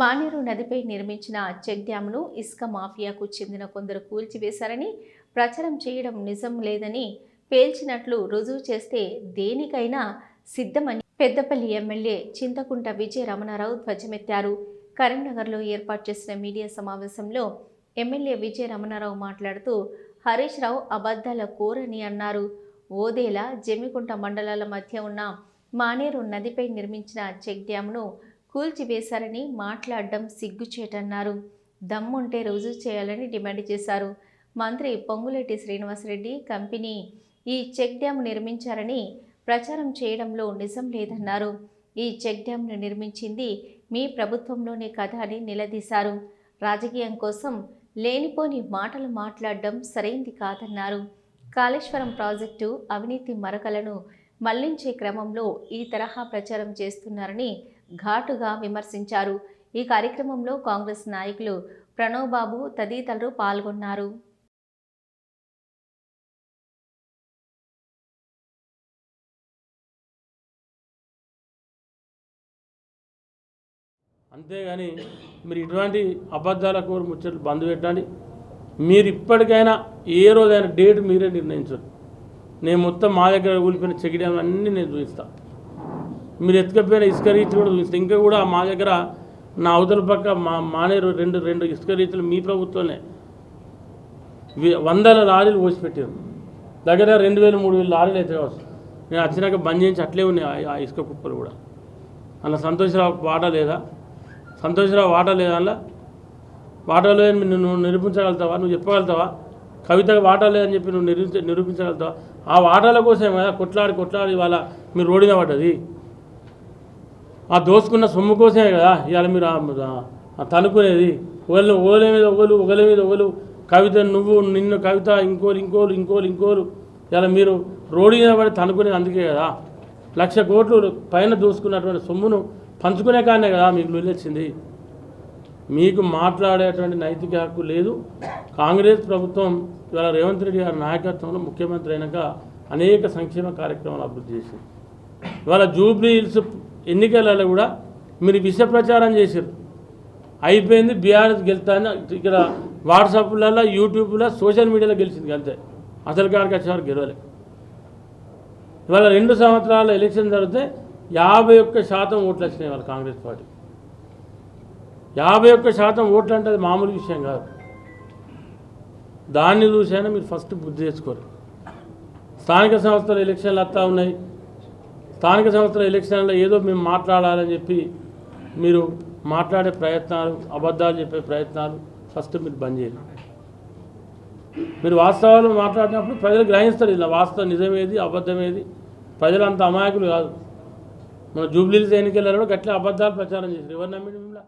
మానేరు నదిపై నిర్మించిన చెక్ డ్యామ్ను ఇసుక మాఫియాకు చెందిన కొందరు కూల్చివేశారని ప్రచారం చేయడం నిజం లేదని పేల్చినట్లు రుజువు చేస్తే దేనికైనా సిద్ధమని పెద్దపల్లి ఎమ్మెల్యే చింతకుంట విజయ రమణారావు ధ్వజమెత్తారు. కరీంనగర్లో ఏర్పాటు చేసిన మీడియా సమావేశంలో ఎమ్మెల్యే విజయ రమణారావు మాట్లాడుతూ హరీష్ రావు అబద్ధాల కోరని అన్నారు. ఓదేల జమ్మికుంట మండలాల మధ్య ఉన్న మానేరు నదిపై నిర్మించిన చెక్ డ్యామ్ను కూల్చివేశారని మాట్లాడడం సిగ్గుచేటన్నారు. దమ్ముంటే రుజువు చేయాలని డిమాండ్ చేశారు. మంత్రి పొంగులేటి శ్రీనివాసరెడ్డి కంపెనీ ఈ చెక్ డ్యాం నిర్మించారని ప్రచారం చేయడంలో నిజం లేదన్నారు. ఈ చెక్ డ్యాంను నిర్మించింది మీ ప్రభుత్వంలోనే కథ అని నిలదీశారు. రాజకీయం కోసం లేనిపోని మాటలు మాట్లాడడం సరైంది కాదన్నారు. కాళేశ్వరం ప్రాజెక్టు అవినీతి మరకలను మళ్ళించే క్రమంలో ఈ తరహా ప్రచారం చేస్తున్నారని ఘాటుగా విమర్శించారు. ఈ కార్యక్రమంలో కాంగ్రెస్ నాయకులు ప్రణవ్ బాబు తదితరులు పాల్గొన్నారు. అంతేగాని మీరు ఇటువంటి అబద్ధాల కోరు ముచ్చట్లు బంద్ పెట్టండి. మీరు ఇప్పటికైనా ఏ రోజైనా డేట్ మీరే నిర్ణయించరు నేను మొత్తం మా దగ్గర ఊలిపోయిన చెకిడం అన్నీ నేను చూపిస్తాను మీరు ఎత్తుకపోయిన ఇసుక రీతి కూడా చూపిస్తా ఇంకా కూడా మా దగ్గర నా అవతల పక్క మా మానేరు రెండు రెండు ఇసుక రీతులు మీ ప్రభుత్వమే వందల లారీలు పోసిపెట్టారు దగ్గర రెండు వేలు మూడు వేలు లారీలు అయితే నేను వచ్చినాక బంద్ చేయించి అట్లే ఉన్నాయి ఆ- ఇసుక కుప్పలు కూడా. అలా సంతోషరావు వాట లేదా? సంతోషరావు వాట లేదా అలా వాటాలో నువ్వు నిరూపించగలుగుతావా? నువ్వు చెప్పగలుగుతావా? కవితకు వాటా లేదని చెప్పి నువ్వు నిరూపించ నిరూపించగలుగుతావా? ఆ వాటాల కోసం కదా కొట్లాడి కొట్లాడి ఇవాళ మీరు రోడిన పడ్డది. ఆ దోసుకున్న సొమ్ము కోసమే కదా ఇవాళ మీరు తనుకునేది. ఒకళ్ళు ఒకళ్ళ మీద ఒకళ్ళు ఒకళ్ళ మీద ఒకళ్ళు కవిత నువ్వు నిన్ను కవిత ఇంకోరు ఇంకోరు ఇంకోరు ఇంకోరు. ఇలా మీరు రోడ్డు మీద పడి తనుకునేది అందుకే కదా. లక్ష కోట్లు పైన దోసుకున్నటువంటి సొమ్మును పంచుకునే కానే కదా మీకు వెళ్ళొచ్చింది మీకు మాట్లాడేటువంటి నైతిక హక్కు లేదు. కాంగ్రెస్ ప్రభుత్వం ఇవాళ రేవంత్ రెడ్డి గారి నాయకత్వంలో ముఖ్యమంత్రి అయినాక అనేక సంక్షేమ కార్యక్రమాలు అభివృద్ధి చేసింది. ఇవాళ జూబ్లీ హిల్స్ ఎన్నికలలో కూడా మీరు విష ప్రచారం చేశారు అయిపోయింది బీఆర్ఎస్ గెలుతాని ఇక్కడ వాట్సాప్లలో యూట్యూబ్లో సోషల్ మీడియాలో గెలిచింది అంతే. అసలు కాడికి వచ్చేవారు గెలవలే. ఇవాళ రెండు సంవత్సరాల ఎలక్షన్ జరిగితే యాభై ఒక్క శాతం ఓట్లు వచ్చినాయి వాళ్ళ కాంగ్రెస్ పార్టీ. యాభై ఒక్క శాతం ఓట్లు అంటే అది మామూలు విషయం కాదు. దాన్ని చూసైనా మీరు ఫస్ట్ బుద్ధి చేసుకోరు స్థానిక సంస్థల ఎలక్షన్లు వస్తూ ఉన్నాయి. స్థానిక సంస్థల ఎలక్షన్లో ఏదో మేము మాట్లాడాలని చెప్పి మీరు మాట్లాడే ప్రయత్నాలు అబద్ధాలు చెప్పే ప్రయత్నాలు ఫస్ట్ మీరు బంద్ చేయాలి. మీరు వాస్తవాలు మాట్లాడినప్పుడు ప్రజలు గ్రహిస్తారు ఇలా వాస్తవం నిజమేది అబద్ధమేది. ప్రజలు అంత అమాయకులు కాదు. మన జూబ్లీస్ ఎన్నికలలో గట్ల అబద్ధాలు ప్రచారం చేశారు. ఎవరు నమ్మింది మిమ్మల్ని?